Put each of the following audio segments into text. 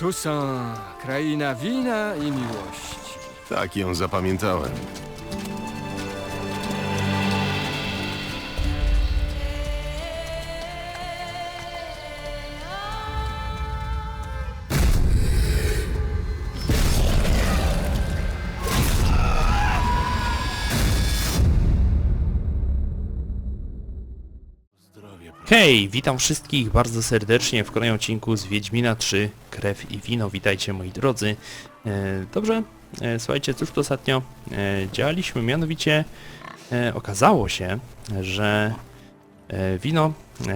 Tucson, kraina wina i miłości. Tak ją zapamiętałem. Hej, witam wszystkich bardzo serdecznie w kolejnym odcinku z Wiedźmina 3 Krew i Wino. Witajcie moi drodzy. E, dobrze, e, słuchajcie, cóż tu ostatnio e, działaliśmy, mianowicie okazało się, że wino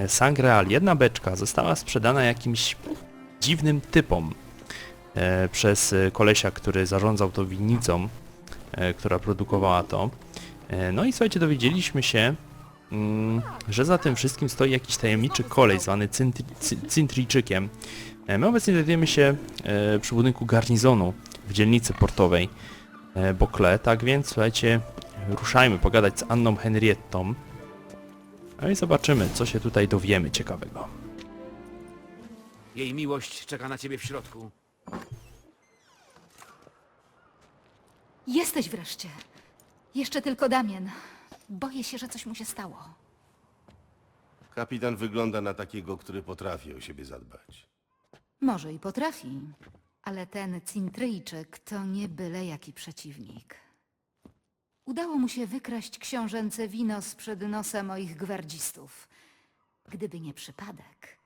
Sangreal, jedna beczka, została sprzedana jakimś dziwnym typom przez kolesia, który zarządzał tą winnicą, która produkowała to. No i słuchajcie, dowiedzieliśmy się, że za tym wszystkim stoi jakiś tajemniczy kolej zwany Cyntri- Cy- Cintrijczykiem. E, My obecnie znajdujemy się e, przy budynku garnizonu w dzielnicy portowej e, Bokle, tak więc słuchajcie, ruszajmy pogadać z Anną Henriettą. No i zobaczymy, co się tutaj dowiemy ciekawego. Jej miłość czeka na ciebie w środku. Jesteś wreszcie. Jeszcze tylko Damien. Boję się, że coś mu się stało. Kapitan wygląda na takiego, który potrafi o siebie zadbać. Może i potrafi, ale ten Cintryjczyk to nie byle jaki przeciwnik. Udało mu się wykraść książęce wino sprzed nosa moich gwardzistów. Gdyby nie przypadek,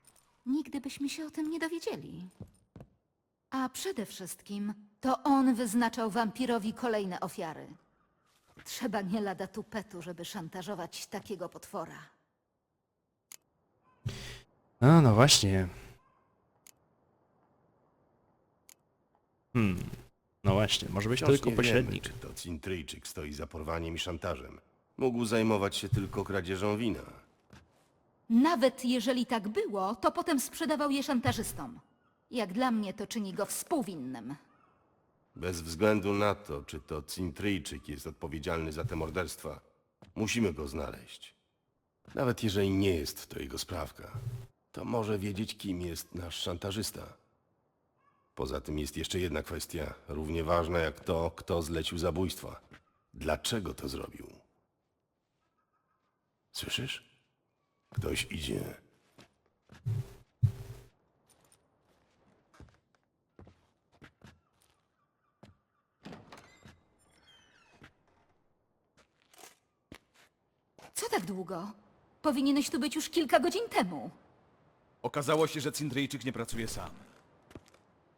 nigdy byśmy się o tym nie dowiedzieli. A przede wszystkim to on wyznaczał wampirowi kolejne ofiary. Trzeba nie lada tupetu, żeby szantażować takiego potwora. No, no właśnie. Hmm. No właśnie, może być Wciąż tylko nie pośrednik. Wiemy, czy to Cintryjczyk stoi za porwaniem i szantażem. Mógł zajmować się tylko kradzieżą wina. Nawet jeżeli tak było, to potem sprzedawał je szantażystom. Jak dla mnie to czyni go współwinnym. Bez względu na to, czy to Cintryjczyk jest odpowiedzialny za te morderstwa, musimy go znaleźć. Nawet jeżeli nie jest to jego sprawka, to może wiedzieć, kim jest nasz szantażysta. Poza tym jest jeszcze jedna kwestia, równie ważna jak to, kto zlecił zabójstwa. Dlaczego to zrobił? Słyszysz? Ktoś idzie. Co tak długo? Powinieneś tu być już kilka godzin temu. Okazało się, że Cintryjczyk nie pracuje sam.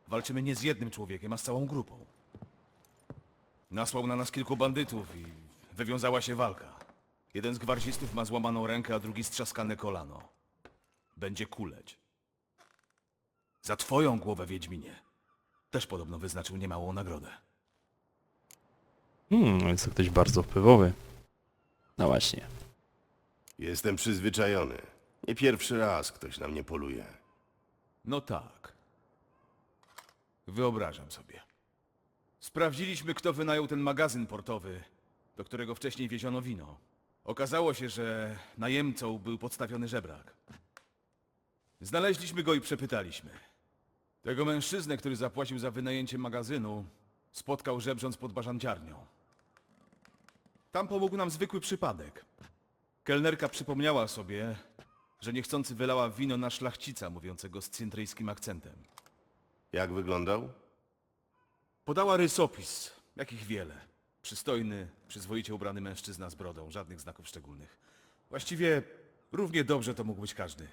Walczymy nie z jednym człowiekiem, a z całą grupą. Nasłał na nas kilku bandytów i wywiązała się walka. Jeden z gwardzistów ma złamaną rękę, a drugi strzaskane kolano. Będzie kuleć. Za twoją głowę, Wiedźminie. Też podobno wyznaczył niemałą nagrodę. Hmm, jest to ktoś bardzo wpływowy. No właśnie. Jestem przyzwyczajony. Nie pierwszy raz ktoś na mnie poluje. No tak. Wyobrażam sobie. Sprawdziliśmy, kto wynajął ten magazyn portowy, do którego wcześniej wieziono wino. Okazało się, że najemcą był podstawiony żebrak. Znaleźliśmy go i przepytaliśmy. Tego mężczyznę, który zapłacił za wynajęcie magazynu, spotkał żebrząc pod bażanciarnią. Tam pomógł nam zwykły przypadek. Kelnerka przypomniała sobie, że niechcący wylała wino na szlachcica mówiącego z cintryjskim akcentem. Jak wyglądał? Podała rysopis, jakich wiele. Przystojny, przyzwoicie ubrany mężczyzna z brodą, żadnych znaków szczególnych. Właściwie równie dobrze to mógł być każdy.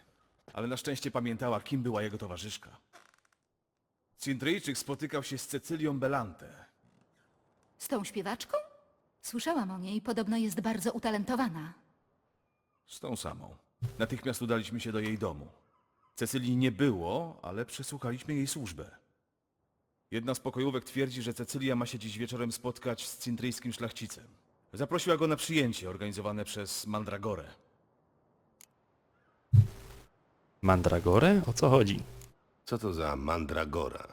Ale na szczęście pamiętała, kim była jego towarzyszka. Cintryjczyk spotykał się z Cecylią Belante. Z tą śpiewaczką? Słyszałam o niej, podobno jest bardzo utalentowana. Z tą samą. Natychmiast udaliśmy się do jej domu. Cecylii nie było, ale przesłuchaliśmy jej służbę. Jedna z pokojówek twierdzi, że Cecylia ma się dziś wieczorem spotkać z cintryjskim szlachcicem. Zaprosiła go na przyjęcie organizowane przez Mandragorę. Mandragore? O co chodzi? Co to za mandragora?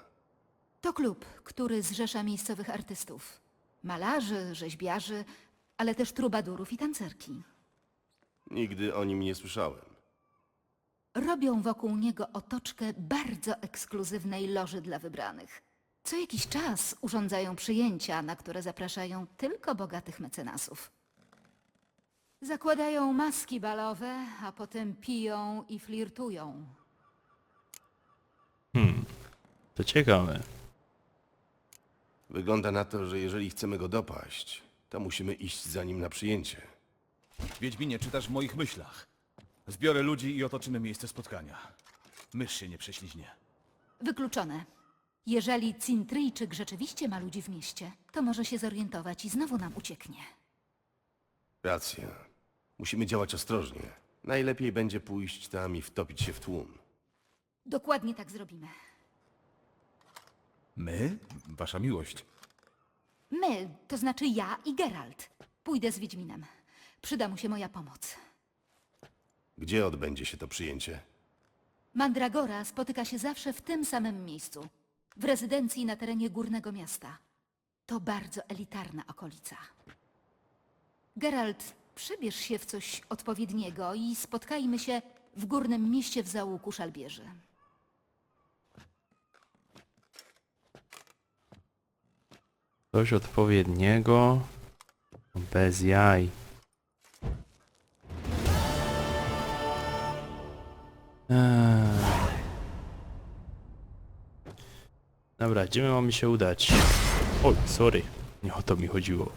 To klub, który zrzesza miejscowych artystów. Malarzy, rzeźbiarzy, ale też trubadurów i tancerki. Nigdy o nim nie słyszałem. robią wokół niego otoczkę bardzo ekskluzywnej loży dla wybranych. Co jakiś czas urządzają przyjęcia, na które zapraszają tylko bogatych mecenasów. Zakładają maski balowe, a potem piją i flirtują. To ciekawe. Wygląda na to, że jeżeli chcemy go dopaść, to musimy iść za nim na przyjęcie. Wiedźminie, czytasz w moich myślach. Zbiorę ludzi i otoczymy miejsce spotkania. Mysz się nie prześliźnie. Wykluczone. Jeżeli Cintryjczyk rzeczywiście ma ludzi w mieście, to może się zorientować i znowu nam ucieknie. Racja. Musimy działać ostrożnie. Najlepiej będzie pójść tam i wtopić się w tłum. Dokładnie tak zrobimy. My? Wasza miłość. My, to znaczy ja i Geralt. Pójdę z Wiedźminem. Przyda mu się moja pomoc. Gdzie odbędzie się to przyjęcie? Mandragora spotyka się zawsze w tym samym miejscu. W rezydencji na terenie górnego miasta. To bardzo elitarna okolica. Geralt, przebierz się w coś odpowiedniego i spotkajmy się w górnym mieście w załuku szalbierzy. Coś odpowiedniego. Bez jaj. Eee. Dobra, gdzie my mamy się udać? Oj, sorry. Nie o to mi chodziło.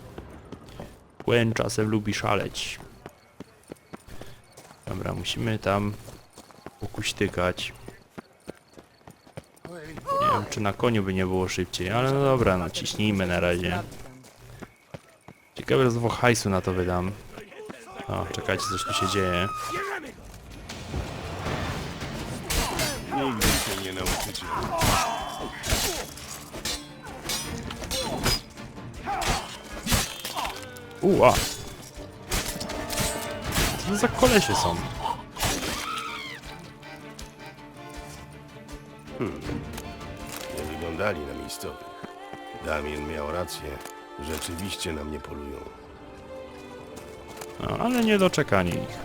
Gwen czasem lubi szaleć. Dobra, musimy tam pokuśtykać. Nie wiem, czy na koniu by nie było szybciej, ale no dobra, no ciśnijmy na razie. Ciekawe, że znowu hajsu na to wydam. O, czekajcie, coś tu się dzieje. Uła! Co to za kolesie są? Nie wyglądali na miejscowych. Damien miał rację. Rzeczywiście na mnie polują. No, ale nie doczekanie ich.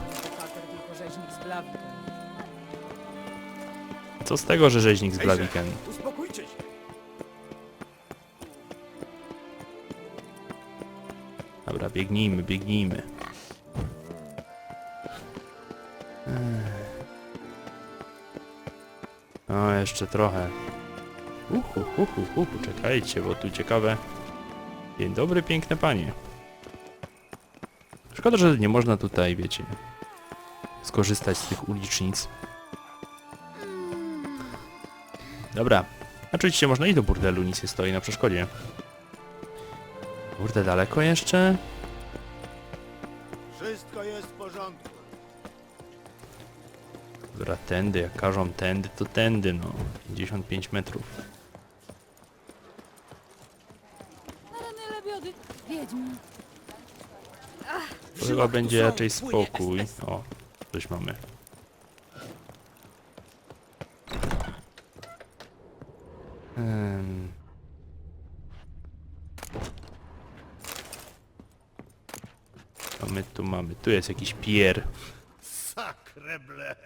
Co z tego, że rzeźnik z Blaviken? Biegnijmy, biegnijmy. Ech. O, jeszcze trochę. Uhu, uhu, uhu, czekajcie, bo tu ciekawe. Dzień dobry, piękne panie. Szkoda, że nie można tutaj, wiecie, skorzystać z tych ulicznic. Dobra. Oczywiście można i do burdelu, nic nie stoi na przeszkodzie. Kurde, daleko jeszcze? Tędy, jak każą tędy, to tędy, no. 55 metrów. To chyba będzie raczej spokój. O, coś mamy. Em. Co my tu mamy? Tu jest jakiś pier. Sakreble!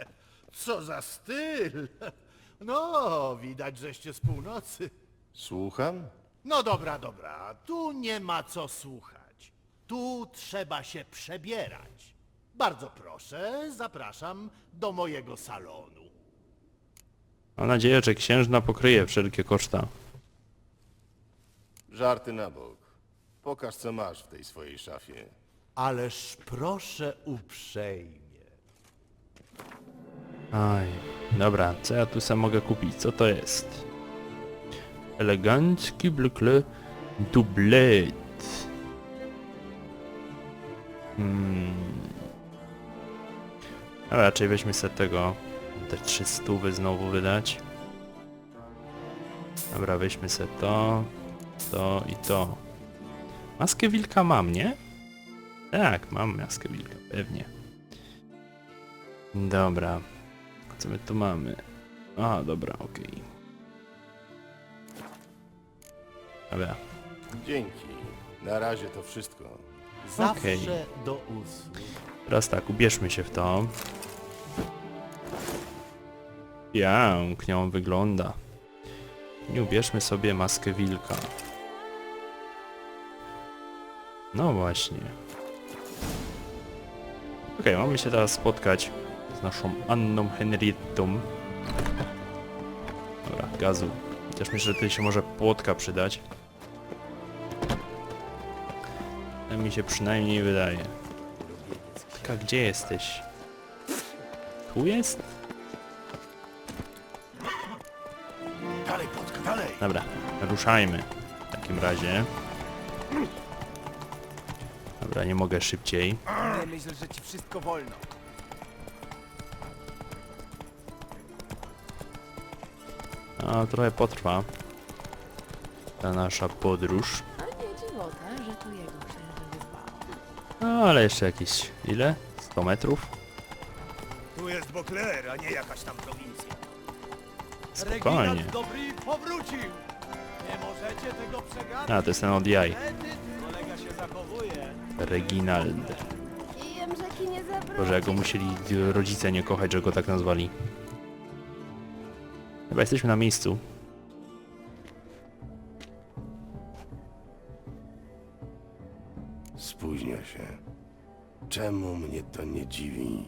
Co za styl! No, widać, żeście z północy. Słucham? No dobra, dobra, tu nie ma co słuchać. Tu trzeba się przebierać. Bardzo proszę, zapraszam do mojego salonu. Mam nadzieję, że księżna pokryje wszelkie koszta. Żarty na bok. Pokaż, co masz w tej swojej szafie. Ależ proszę uprzejmie. Aj, dobra, co ja tu sam mogę kupić? Co to jest? Elegancki blikle dublet. Hmm. A raczej weźmy sobie tego. Te 300 znowu wydać. Dobra, weźmy sobie to, to i to. Maskę wilka mam, nie? Tak, mam maskę wilka, pewnie. Dobra. Co my tu mamy? A, dobra, okej. Dobra. Dzięki. Na razie to wszystko. Zawsze Okej. do usług. Teraz tak, ubierzmy się w to. Pięknie on wygląda. I ubierzmy sobie maskę wilka. No właśnie. Okej, mamy się teraz spotkać z naszą Anną Henriettą. Dobra, gazu. Chociaż myślę, że tutaj się może płotka przydać. Tak mi się przynajmniej wydaje. Taka, gdzie jesteś? Tu jest? Dalej, Płotka, dalej! Dobra, ruszajmy. W takim razie. Dobra, nie mogę szybciej. Myślę, że ci wszystko wolno. A trochę potrwa ta nasza podróż. A nie dziwota, że tu jego księży wyzwała. No ale jeszcze jakieś ile? 100 metrów? Tu jest Bokler, a nie jakaś tam prowincja. Spokojnie. dobry powrócił! Nie możecie tego przegapić. A, to jest ten od jaj. Kolega się zachowuje. Reginald. Kijem rzeki nie zabroni. Boże, jak go musieli rodzice nie kochać, że go tak nazwali. Chyba jesteśmy na miejscu. Spóźnia się. Czemu mnie to nie dziwi?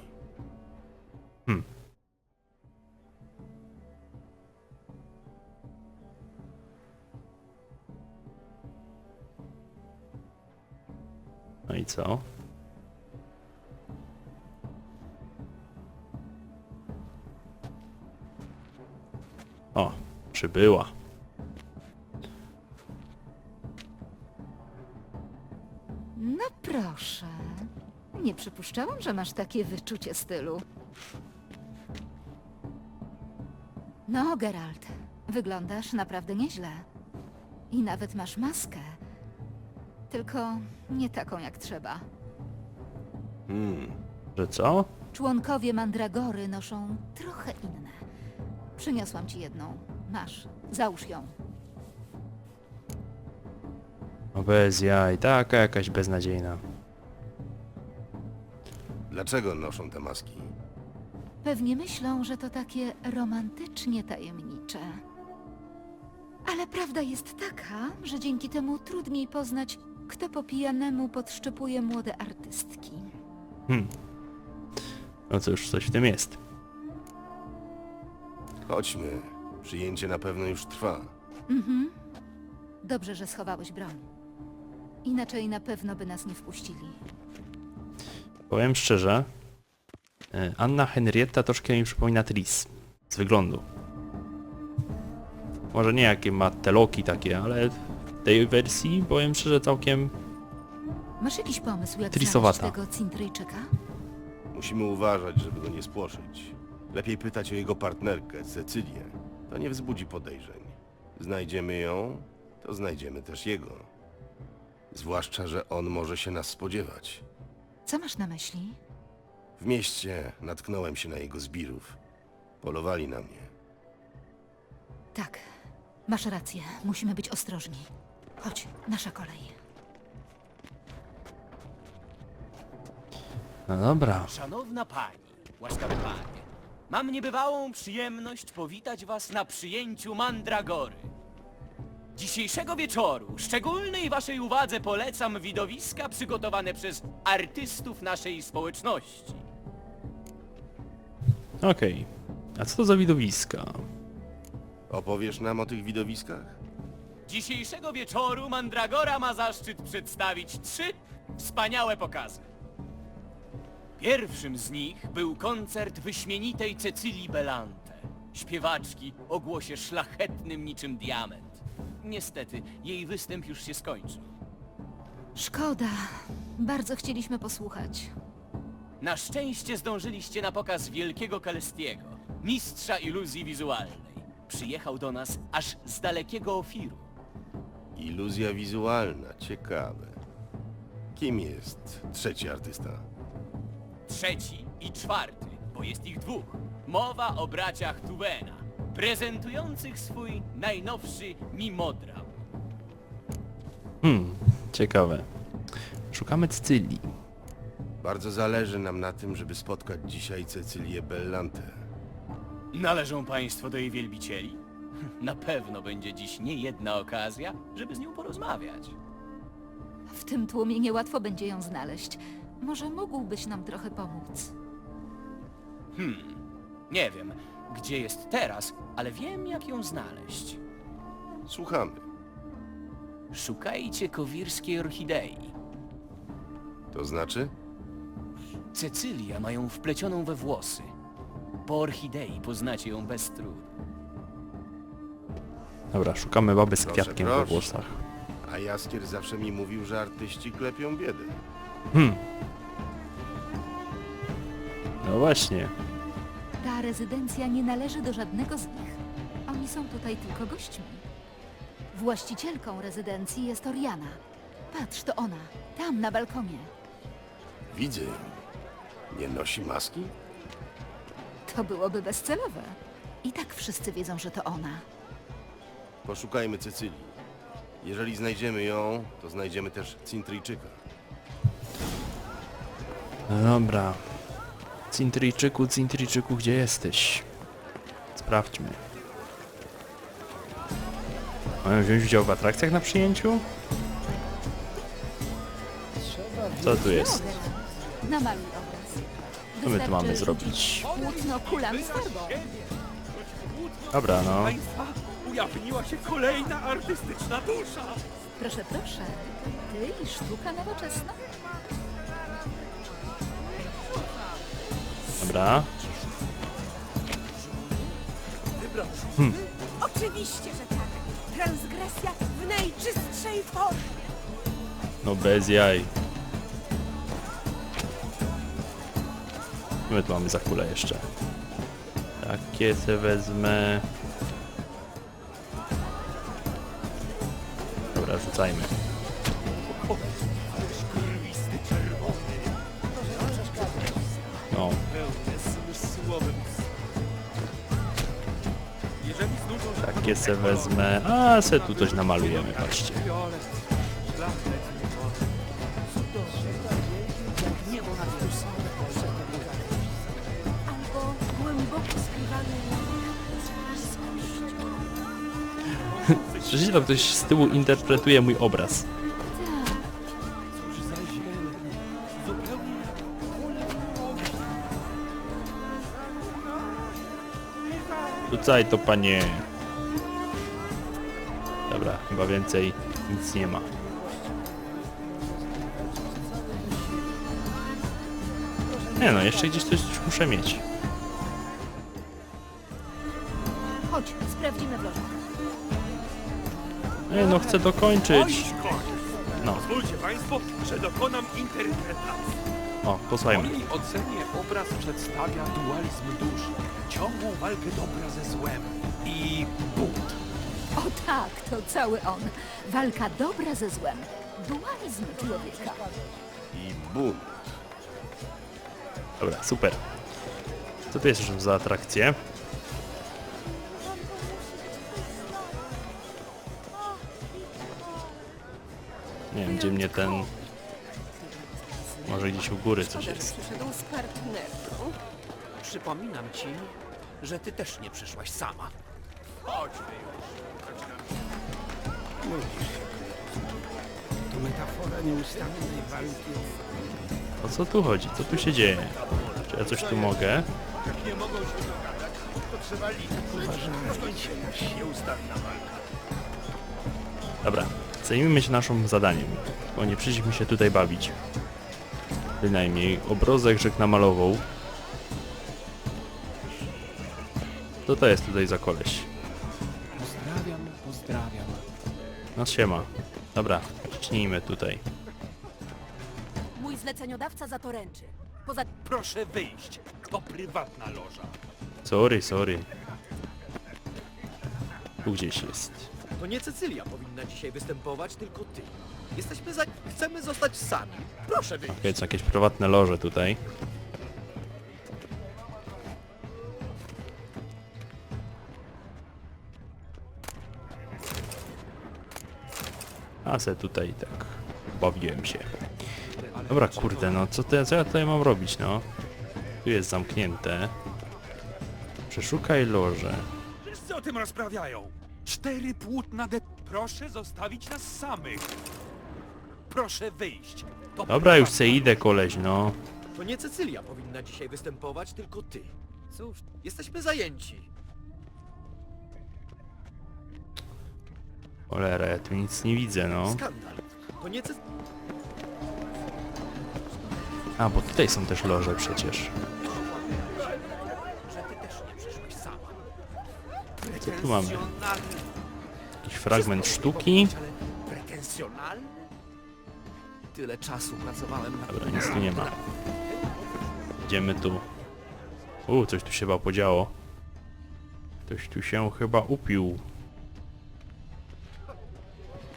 No i co? O, przybyła. No proszę. Nie przypuszczałam, że masz takie wyczucie stylu. No, Geralt, wyglądasz naprawdę nieźle. I nawet masz maskę. Tylko nie taką jak trzeba. Hmm, Że co? Członkowie Mandragory noszą trochę inne. Przyniosłam ci jedną. Masz, załóż ją. No bez jaj, taka jakaś beznadziejna. dlaczego noszą te maski? Pewnie myślą, że to takie romantycznie tajemnicze. Ale prawda jest taka, że dzięki temu trudniej poznać, kto po pijanemu podszczepuje młode artystki. Hmm. No cóż, coś w tym jest. Chodźmy. Przyjęcie na pewno już trwa. Mhm. Dobrze, że schowałeś broń. Inaczej na pewno by nas nie wpuścili. Powiem szczerze, e, Anna Henrietta troszkę mi przypomina Tris. Z wyglądu. Może nie jakie ma te loki takie, ale w tej wersji powiem szczerze całkiem... Masz jakiś pomysł, jak Trisowata. znaleźć tego Cintryjczyka? Musimy uważać, żeby go nie spłoszyć. Lepiej pytać o jego partnerkę, Cecylię. To nie wzbudzi podejrzeń. Znajdziemy ją, to znajdziemy też jego. Zwłaszcza, że on może się nas spodziewać. Co masz na myśli? W mieście natknąłem się na jego zbirów. Polowali na mnie. Tak, masz rację. Musimy być ostrożni. Chodź, nasza kolej. No dobra. Szanowna pani, łaskawy panie, mam niebywałą przyjemność powitać was na przyjęciu Mandragory. Dzisiejszego wieczoru szczególnej waszej uwadze polecam widowiska przygotowane przez artystów naszej społeczności. Okej. A co to za widowiska? Opowiesz nam o tych widowiskach? Dzisiejszego wieczoru Mandragora ma zaszczyt przedstawić trzy wspaniałe pokazy. Pierwszym z nich był koncert wyśmienitej Cecylii Belante, śpiewaczki o głosie szlachetnym niczym diament. Niestety, jej występ już się skończył. Szkoda. Bardzo chcieliśmy posłuchać. Na szczęście zdążyliście na pokaz wielkiego Kalestiego, mistrza iluzji wizualnej. Przyjechał do nas aż z dalekiego Ofiru. Iluzja wizualna, ciekawe. Kim jest trzeci artysta? Trzeci i czwarty, bo jest ich dwóch. Mowa o braciach Tuwena, prezentujących swój najnowszy mimodram. Hmm, ciekawe. Szukamy Cycylii. Bardzo zależy nam na tym, żeby spotkać dzisiaj Cecylię Bellante. Należą państwo do jej wielbicieli? Na pewno będzie dziś nie jedna okazja, żeby z nią porozmawiać. W tym tłumie niełatwo będzie ją znaleźć. Może mógłbyś nam trochę pomóc? Nie wiem, gdzie jest teraz, ale wiem, jak ją znaleźć. Słuchamy. Szukajcie kowirskiej orchidei. To znaczy? Cecylia ma ją wplecioną we włosy. Po orchidei poznacie ją bez trudu. Dobra, szukamy baby z Proszę, kwiatkiem we proszę. włosach. A Jaskier zawsze mi mówił, że artyści klepią biedę. Hmm. No właśnie. Ta rezydencja nie należy do żadnego z nich. Oni są tutaj tylko gośćmi. Właścicielką rezydencji jest Oriana. Patrz, to ona. Tam, na balkonie. Widzę. Nie nosi maski? To byłoby bezcelowe. I tak wszyscy wiedzą, że to ona. Poszukajmy Cecylii. Jeżeli znajdziemy ją, to znajdziemy też Cintryjczyka. No dobra. Cintryjczyku, Cintryjczyku, gdzie jesteś? Sprawdźmy. Mają wziąć udział w atrakcjach na przyjęciu? Co tu jest? Namaluj obraz. Co my tu mamy Wystarczy zrobić? Płótno farbą. Dobra, no. Państwa, ujawniła się kolejna artystyczna dusza. Proszę, proszę. Ty i sztuka nowoczesna? Dobra. Oczywiście, że tak. Transgresja w najczystszej formie. No bez jaj. My tu mamy za kulę jeszcze. Takie se wezmę. Dobra, rzucajmy. Takie se wezmę. A, se tu coś namalujemy, patrzcie. Słyszycie, to ktoś z tyłu interpretuje mój obraz. Rzucaj to, panie. Chyba więcej nic nie ma. Nie no, jeszcze gdzieś coś muszę mieć. Chodź, sprawdzimy w. Nie no, chcę dokończyć. No, Pozwólcie Państwo, że dokonam interpretacji. o, W posłuchajmy. mojej ocenie obraz przedstawia dualizm duszy, ciągłą walkę dobra ze złem i bunt. O tak, to cały on. Walka dobra ze złem. Dualizm człowieka. I bunt. Dobra, super. Co to jest już za atrakcje? Nie wiem, gdzie mnie ten... Może gdzieś u góry coś jest. przyszedł z partnerką. Przypominam Ci, że Ty też nie przyszłaś sama. To metafora nieustannej walki o O co tu chodzi? Co tu się dzieje? Czy ja coś tu mogę? Dobra, zajmijmy się naszym zadaniem, bo nie przyszliśmy się tutaj bawić. Bynajmniej obrazek rzek namalował. Co to jest tutaj za koleś? Siema. Dobra, zacznijmy tutaj. Mój zleceniodawca za to ręczy. Poza Proszę wyjść. To prywatna loża. Sorry, sorry. Tu gdzieś jest. To nie Cecylia powinna dzisiaj występować, tylko ty. Jesteśmy za... chcemy zostać sami. Proszę wyjść. Okej, są jakieś prywatne loże tutaj. A se tutaj tak bawiłem się. Dobra, kurde, no co, to, co ja tutaj mam robić, no? Tu jest zamknięte. Przeszukaj loże. Wszyscy o tym rozprawiają. Cztery płótna de... Proszę zostawić nas samych. Proszę wyjść. To Dobra, już se idę koleś, no. To nie Cecylia powinna dzisiaj występować, tylko ty. Cóż, jesteśmy zajęci. Cholera, ja tu nic nie widzę, no. Skandal. To. A, bo tutaj są też loże przecież. Co tu mamy? Jakiś fragment sztuki. Tyle czasu pracowałem na Dobra, nic tu nie ma. Idziemy tu. U, coś tu się chyba podziało. Ktoś tu się chyba upił.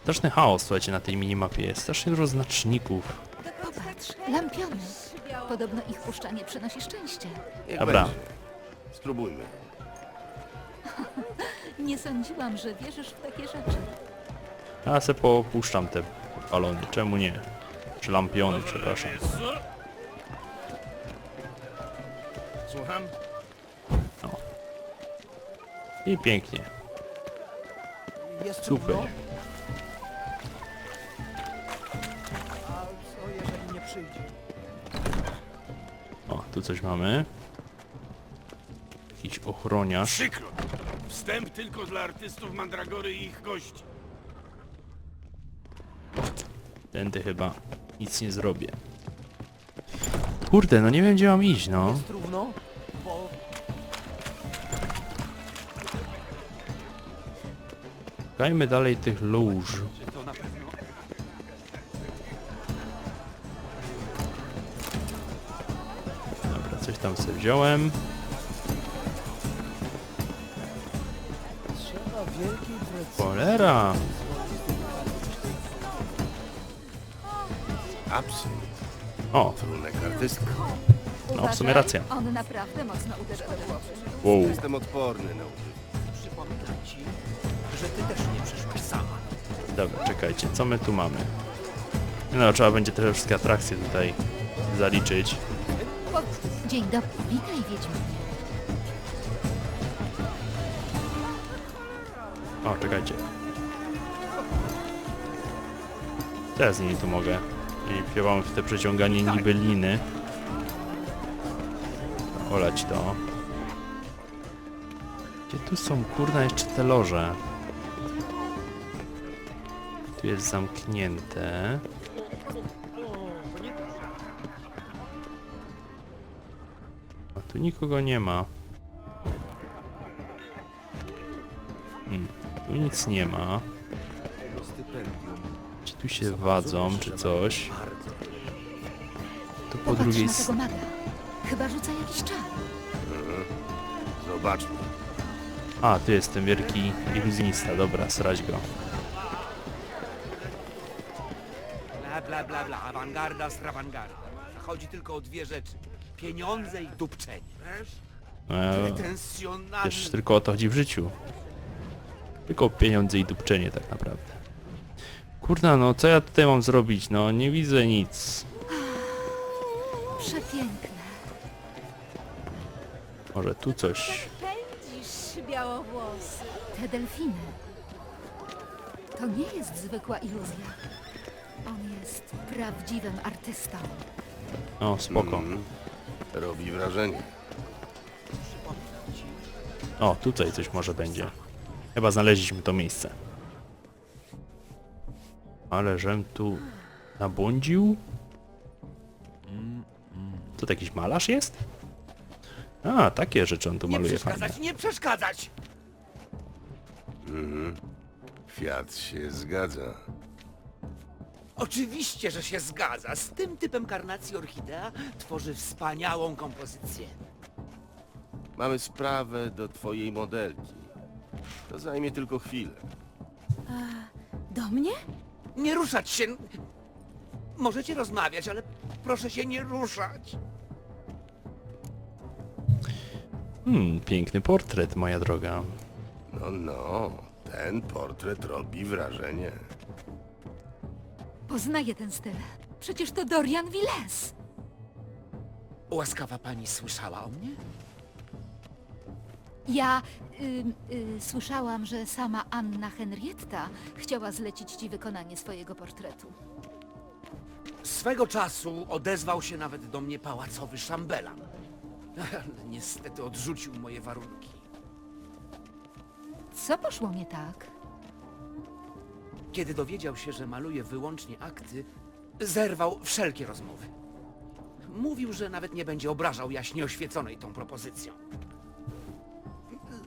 Straszny chaos, słuchajcie, na tej minimapie. Jest strasznie dużo znaczników. Popatrz, lampiony. Podobno ich puszczanie przynosi szczęście. Dobra. będzie. Spróbujmy. Nie sądziłam, że wierzysz w takie rzeczy. Ja se popuszczam te balony, czemu nie? Czy lampiony, przepraszam. Słucham? I pięknie. Jest Super. trudno? Przyjdzie? O, tu coś mamy. Jakiś ochroniarz. Przykro. Wstęp tylko dla artystów Mandragory i ich gości. Tędy chyba nic nie zrobię. Kurde, no nie wiem gdzie mam iść, no. Trudno? Bo Szukajmy dalej tych lóż. Coś tam sobie wziąłem. Cholera! O, Trunek artystka. no w sumie racja. On naprawdę mocno uderza do głowy. Wow. Jestem odporny na. Przypominam ci, że ty też nie przyszłaś sama. Dobra, czekajcie, co my tu mamy? No, trzeba będzie te wszystkie atrakcje tutaj zaliczyć. Dzień dobry, witaj Wiedźminie. O, czekajcie. Teraz nimi tu mogę. I wpiewamy w te przeciąganie niby liny. Olać to. Gdzie tu są kurna jeszcze te loże? Tu jest zamknięte. Nikogo nie ma. Hmm, tu nic nie ma. Czy tu się wadzą, czy coś? Tu po Popatrz drugiej na s- tego maga. Chyba rzuca jakiś czar. Zobaczmy. A, tu jest ten wielki iluzjonista, dobra, srać go. Bla bla bla bla, awangarda z awangarda. Chodzi tylko o dwie rzeczy. Pieniądze i dupczenie. E, Pretensjonalny. wiesz, tylko o to chodzi w życiu. Tylko pieniądze i dupczenie tak naprawdę. Kurna, no co ja tutaj mam zrobić? No, nie widzę nic. Przepiękne. Może tu coś. Pędzisz, białowłosy. Te delfiny. To nie jest zwykła iluzja. On jest prawdziwym artystą. O, spoko. Robi wrażenie. O, tutaj coś może będzie. Chyba znaleźliśmy to miejsce. Ale żem tu nabłądził? To jakiś malarz jest? A, takie rzeczy on tu Nie maluje fajnie. przeszkadzać, nie przeszkadzać! Mhm. Kwiat się zgadza. Oczywiście, że się zgadza. Z tym typem karnacji orchidea tworzy wspaniałą kompozycję. Mamy sprawę do twojej modelki. To zajmie tylko chwilę. Do mnie? Nie ruszać się! Możecie rozmawiać, ale proszę się nie ruszać. Hmm, piękny portret, moja droga. No, no. Ten portret robi wrażenie. Poznaję ten styl. Przecież to Dorian Villes. Łaskawa pani słyszała o mnie? Ja y, y, słyszałam, że sama Anna Henrietta chciała zlecić ci wykonanie swojego portretu. Swego czasu odezwał się nawet do mnie pałacowy szambelan. Ale niestety odrzucił moje warunki. Co poszło nie tak? Kiedy dowiedział się, że maluję wyłącznie akty, zerwał wszelkie rozmowy. Mówił, że nawet nie będzie obrażał jaśnie oświeconej tą propozycją.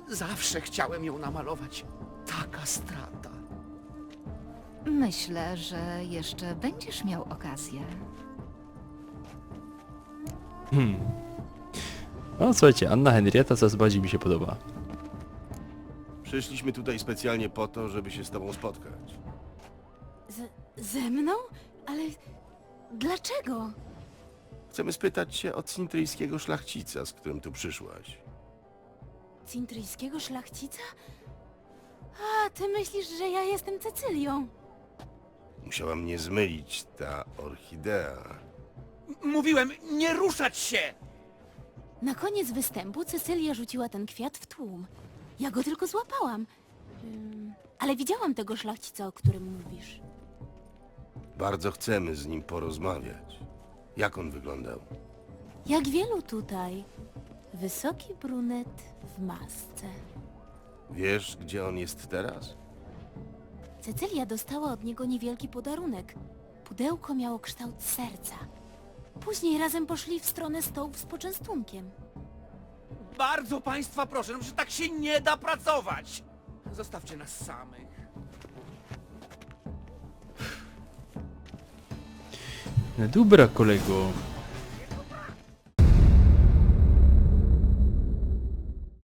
Zawsze chciałem ją namalować. Taka strata. Myślę, że jeszcze będziesz miał okazję. No słuchajcie, Anna Henrietta coraz bardziej mi się podoba. Przyszliśmy tutaj specjalnie po to, żeby się z tobą spotkać. Ze mną? Ale dlaczego? Chcemy spytać się o cintryjskiego szlachcica, z którym tu przyszłaś. Cintryjskiego szlachcica? A, ty myślisz, że ja jestem Cecylią? Musiała mnie zmylić ta orchidea. Mówiłem, nie ruszać się! Na koniec występu Cecylia rzuciła ten kwiat w tłum. Ja go tylko złapałam. Ym, ale widziałam tego szlachcica, o którym mówisz. Bardzo chcemy z nim porozmawiać. Jak on wyglądał? Jak wielu tutaj. Wysoki brunet w masce. Wiesz, gdzie on jest teraz? Cecylia dostała od niego niewielki podarunek. Pudełko miało kształt serca. Później razem poszli w stronę stołów z poczęstunkiem. Bardzo państwa proszę, no, że tak się nie da pracować! Zostawcie nas samych. Dobra kolego,